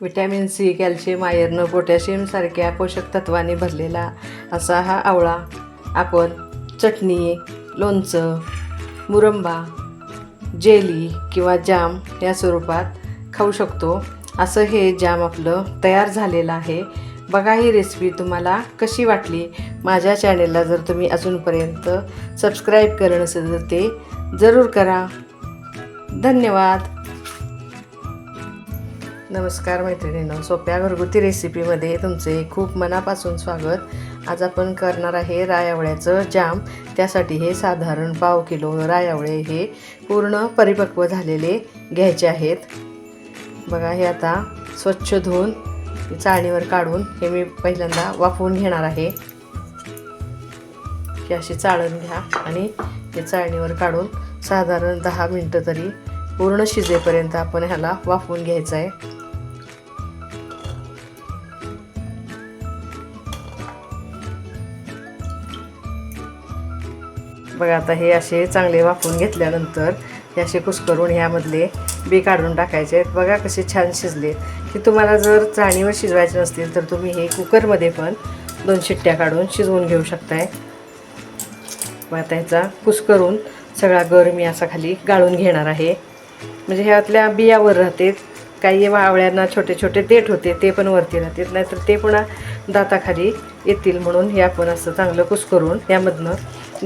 Vitamin C calcium iron पोटॅशियमसारख्या पोषक तत्वांनी भरलेला असा हा आवळा आपण चटणी लोणचं मुरंबा जेली किंवा जाम या स्वरूपात खाऊ शकतो. असं हे जाम आपलं तयार झालेलं आहे. बघा ही रेसिपी तुम्हाला कशी वाटली? माझ्या चॅनेलला जर तुम्ही अजूनपर्यंत सबस्क्राईब करणं असेल तर ते जरूर करा. धन्यवाद. नमस्कार मैत्रिणींनो सोप्या घरगुती रेसिपीमध्ये तुमचे खूप मनापासून स्वागत. आज आपण करणार आहे रायावळ्याचं जाम. त्यासाठी हे साधारण पाव किलो रायावळे हे पूर्ण परिपक्व झालेले घ्यायचे आहेत. बघा हे आता स्वच्छ धुवून चाळणीवर काढून हे मी पहिल्यांदा वाफवून घेणार आहे. ही अशी चाळण घ्या आणि हे चाळणीवर काढून साधारण दहा मिनटं तरी पूर्ण शिजेपर्यंत आपण ह्याला वाफवून घ्यायचं आहे. बघा आता हे असे चांगले वाफून घेतल्यानंतर हे असे कुस्करून ह्यामधले बी काढून टाकायचे आहेत. बघा कसे छान शिजले की तुम्हाला जर चाळणीवर शिजवायचे नसतील तर तुम्ही हे कुकरमध्ये पण दोन शिट्ट्या काढून शिजवून घेऊ शकताय. मग आता ह्याचा कुस्करून सगळा गर मी असा खाली गाळून घेणार आहे. म्हणजे ह्यातल्या बियावर राहते काही वावळ्यांना छोटे छोटे देठ होते ते पण वरती राहतात नाहीतर ते पुन्हा दाताखाली येतील म्हणून हे आपण असं चांगलं कुस्करून यामधनं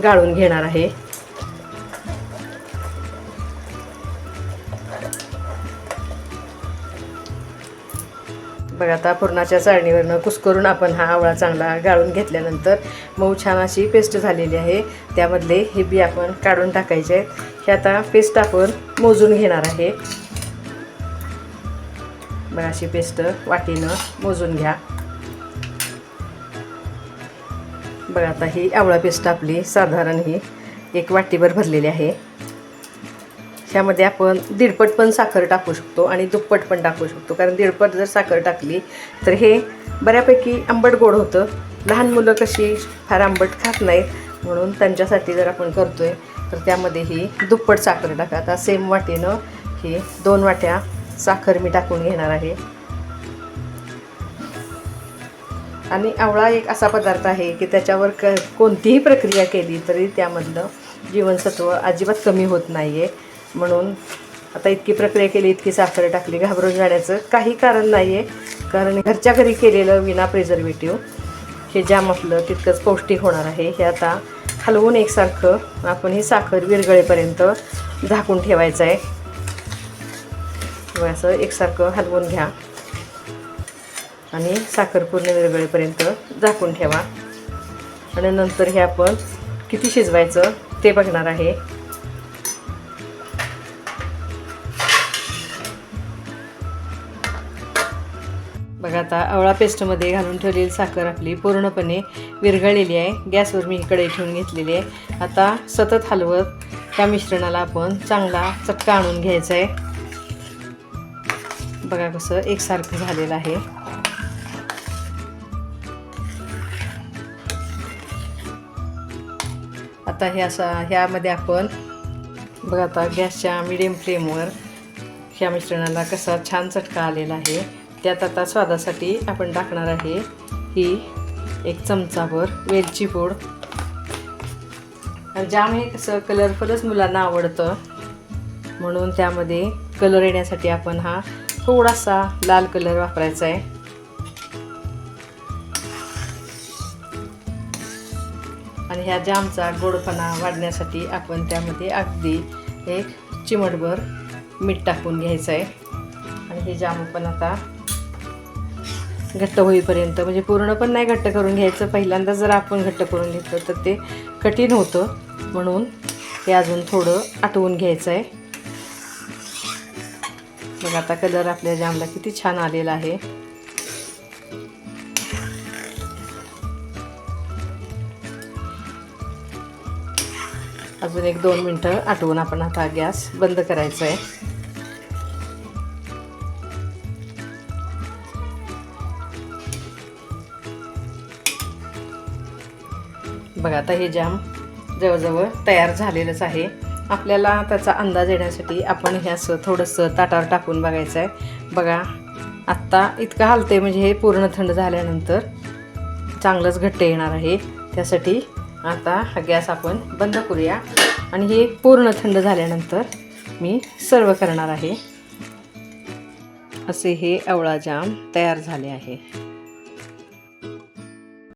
गाळून घेणार आहे. बघा आता पुरणाच्या चाळणीवरनं कुस्करून आपण हा आवळा चांगला गाळून घेतल्यानंतर मऊ छान अशी पेस्ट झालेली आहे. त्यामधले हे बी आपण काढून टाकायचे आहेत. हे आता पेस्ट आपण मोजून घेणार आहे. बघा अशी पेस्ट वाटीनं मोजून घ्या. बघा आता ही आवळा पेस्ट आपली साधारण ही एक वाटीभर भरलेली आहे. ह्यामध्ये आपण दीडपट पण साखर टाकू शकतो आणि दुप्पट पण टाकू शकतो. कारण दीडपट जर साखर टाकली तर हे बऱ्यापैकी आंबट गोड होतं. लहान मुलं कशी फार आंबट खात नाहीत म्हणून त्यांच्यासाठी जर आपण करतोय तर त्यामध्ये ही दुप्पट साखर टाका. आता सेम वाटीनं ही दोन वाट्या साखर मी टाकून घेणार आहे. आणि आवळा एक असा पदार्थ आहे की त्याच्यावर क कोणतीही प्रक्रिया केली तरी त्यामधलं जीवनसत्व अजिबात कमी होत नाही आहे म्हणून आता इतकी प्रक्रिया केली इतकी साखर टाकली घाबरून जाण्याचं काही कारण नाही आहे कारण घरच्या घरी केलेलं विना प्रिझर्वेटिव्ह हे जाम आपलं तितकंच पौष्टिक होणार आहे. हे आता हलवून एकसारखं आपण ही साखर विरगळेपर्यंत झाकून ठेवायचं आहे असं एकसारखं हलवून घ्या. आणि साखर पूर्ण विरगळेपर्यंत झाकून ठेवा. आणि नंतर हे आपण किती शिजवायचं ते बघणार आहे. बघा आता आवळा पेस्टमध्ये घालून ठेवलेली साखर आपली पूर्णपणे विरघळलेली आहे. गॅसवर मी इकडे ठेवून घेतलेली आहे. आता सतत हलवत त्या मिश्रणाला आपण चांगला चटका आणून घ्यायचा आहे. बघा कसं एकसारखं झालेलं आहे. आता हे असा ह्यामध्ये आपण बघा आता गॅसच्या मिडियम फ्लेमवर ह्या मिश्रणाला कसा छान चटका आलेला आहे. त्यात आता स्वादासाठी आपण टाकणार आहे ही एक चमचाभर वेलची पूड. आणि जाम हे कसं कलरफुलच मुलांना आवडतं म्हणून त्यामध्ये कलर येण्यासाठी आपण हा थोडासा लाल कलर वापरायचा आहे. ह्या जामचा गोडपणा वाढण्यासाठी आपण त्यामध्ये अगदी एक चिमटभर मीठ टाकून घ्यायचं आहे. आणि हे जाम पण आता घट्ट होईपर्यंत म्हणजे पूर्ण पण नाही घट्ट करून घ्यायचं. पहिल्यांदा जर आपण घट्ट करून घेतलं तर ते कठीण होतं. म्हणून हे अजून थोडं आटवून घ्यायचं आहे. मग आता कलर आपल्या जामला किती छान आलेला आहे. अजून एक दोन मिनटं आटवून आपण आता गॅस बंद करायचा आहे बघा आता हे जाम जवळजवळ तयार झालेलंच आहे. आपल्याला त्याचा अंदाज येण्यासाठी आपण हे असं थोडंसं ताटावर टाकून बघायचं आहे बघा आत्ता इतकं हलते म्हणजे हे पूर्ण थंड झाल्यानंतर चांगलंच घट्ट येणार आहे. त्यासाठी आता हा गॅस आपण बंद करूया. आणि हे पूर्ण थंड झाल्यानंतर मी सर्व करणार आहे. असे हे आवळा जाम तयार झाले आहे.